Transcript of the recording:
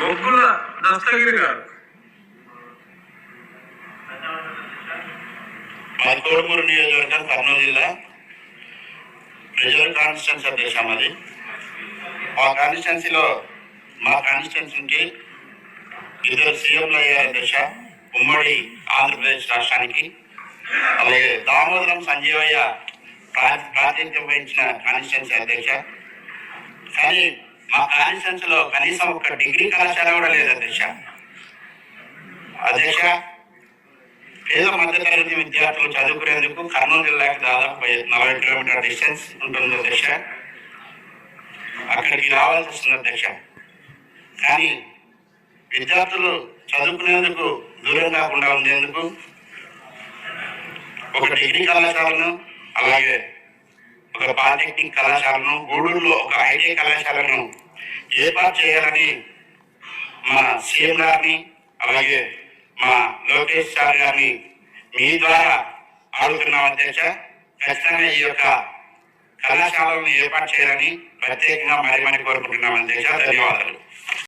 బొగ్గుల దస్తగిరి గారు. మాది కోడుమూరు నియోజకవర్గం కర్నూలు జిల్లా. రిజర్వ్ కాన్స్టిట్యున్సీ అధ్యక్షం అది మా కాన్స్టిట్యున్సీలో మా కాన్స్టిట్యున్సీకి ఇద్దరు సీఎంలు అయ్యారు దశ ఉమ్మడి ఆంధ్రప్రదేశ్ రాష్ట్రానికి అలాగే దామోదరం సంజీవయ్య ప్రాతినిధ్యం వహించిన కాన్స్టిట్యున్సీ అధ్యక్ష. కానీ మా కాన్స్టిట్యున్సీలో కనీసం ఒక డిగ్రీ కళాశాల కూడా లేదు అధ్యక్ష. అధ్యక్ష పేద మధ్యతరగతి విద్యార్థులు చదువుకునేందుకు కర్నూలు జిల్లాకి దాదాపు నలభై కిలోమీటర్ డిస్టెన్స్ ఉంటుంది అధ్యక్ష. అక్కడికి రావాల్సి వస్తుంది అధ్యక్ష. కానీ విద్యార్థులు చదువుకునేందుకు దూరం కాకుండా ఉండేందుకు ఒక డిగ్రీ కళాశాలను అలాగే ఒక పాలిటెక్నిక్ కళాశాలను గూడూరులో ఒక ఐటీ కళాశాలను ఏర్పాటు చేయాలని మా సీఎం గారిని అలాగే మా లోకేష్ సార్ గారిని మీ ద్వారా అడుగుతున్నాం అధ్యక్ష. ఖచ్చితంగా ఈ యొక్క కళాశాలను ఏర్పాటు చేయాలని ప్రత్యేకంగా మరి మరి కోరుకుంటున్నాం అధ్యక్ష. ధన్యవాదాలు.